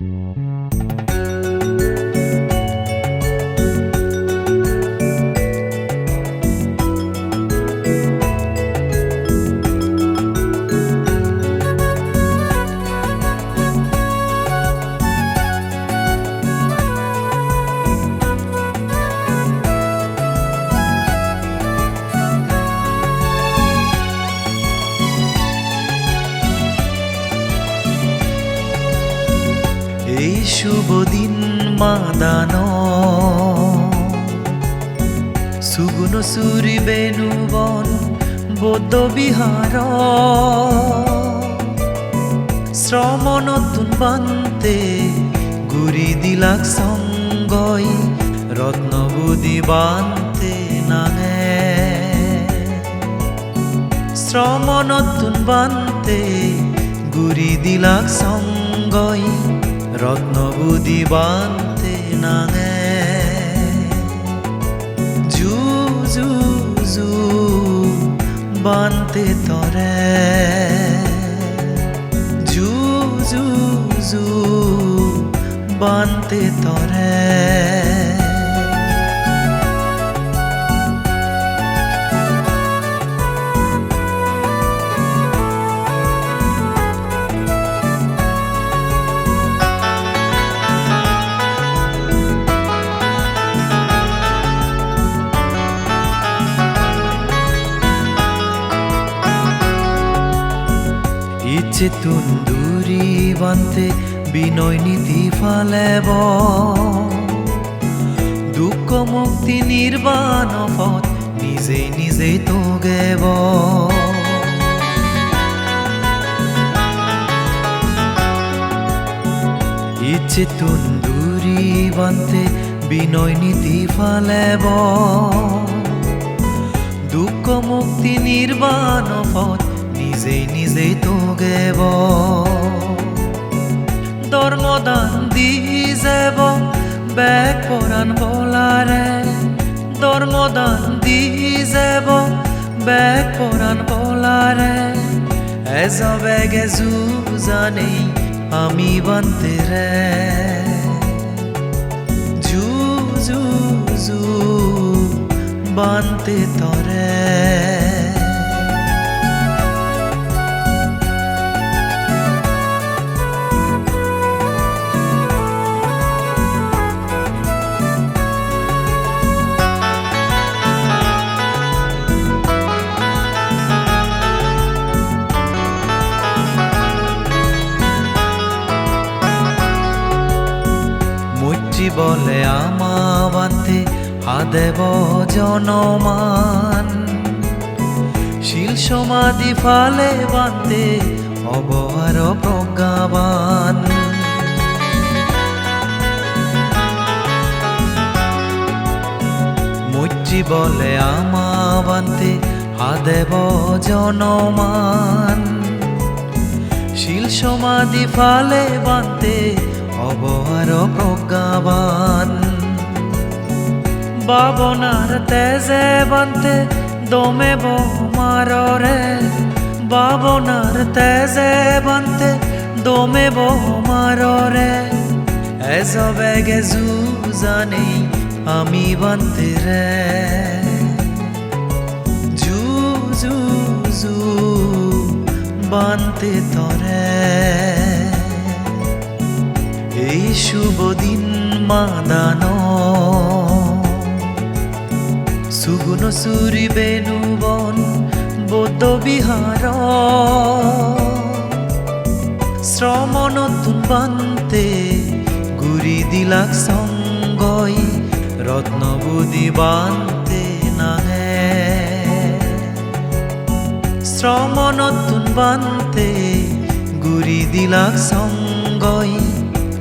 এই শুভ দিন মাদানো সুগুণ সুরি বেণুবন, বৌদ্ধ বিহার। শ্রম নতুন বান্তে, গুরি দিলাক সঙ্গই রত্নবুদি বান্তে নাঙে শ্রম নতুন বান্তে, গুরি দিলাক সঙ্গই রত্নবুদি বানতে নাঙে। জু জু জু বানতে তরে। জু জু জু বানতে তরে। ইচ্ছে তুন্দুরি বান্তে বিনয় নীতি ফালেব। দুঃখ মুক্তি নির্বাণ পথ নিজে নিজেই তো গেব ইচ্ছে তুন্দুরি বান্তে বিনয় নীতি ফালেব। দুঃখ মুক্তি নির্বাণ পথ নিজে নিজে তো গেব ধর্মদান দি যাব, ব্যাগ পরাণ বলারে ধর্মদান দি যাব, ব্যাগ পরাণ বলারে এজ বেগে জু জানি আমি বানতে রে। জু জু জু, বানতে তরে। বলে আমা বান্তে আদেব জনমান। শিল সমাধি ফালে বান্তে অবহার প্রজ্ঞাবান। মৈত্রী বলে আমা বান্তে আদেব জনমান। শিল সমাধি ফালে বান্তে অবহার প্রজ্ঞাবান। বাবনার তেজে বান্তে দমে বোমারে বাবনার তেজে বান্তে দমে বোমারে এসবে গেজু জানি আমি বান্তে রে। জু জু জু বান্তে তরে। এই শুভ দিন মাদানো সুগুণ সুরি বেণুবন বৌদ্ধ বিহার শ্রম নতুন বান্তে গুরি দিলাক সঙ্গই রত্নবুদি বান্তে নাহে শ্রম নতুন বান্তে গুরি দিলাক সঙ্গই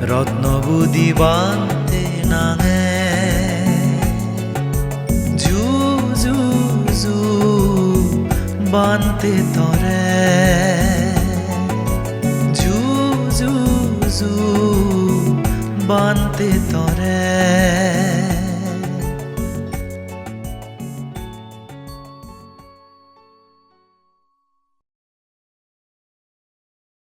রত্নবুদি বান্তে নাঙে জু জু জু বান্তে তরে জু জু জু বান্তে তরে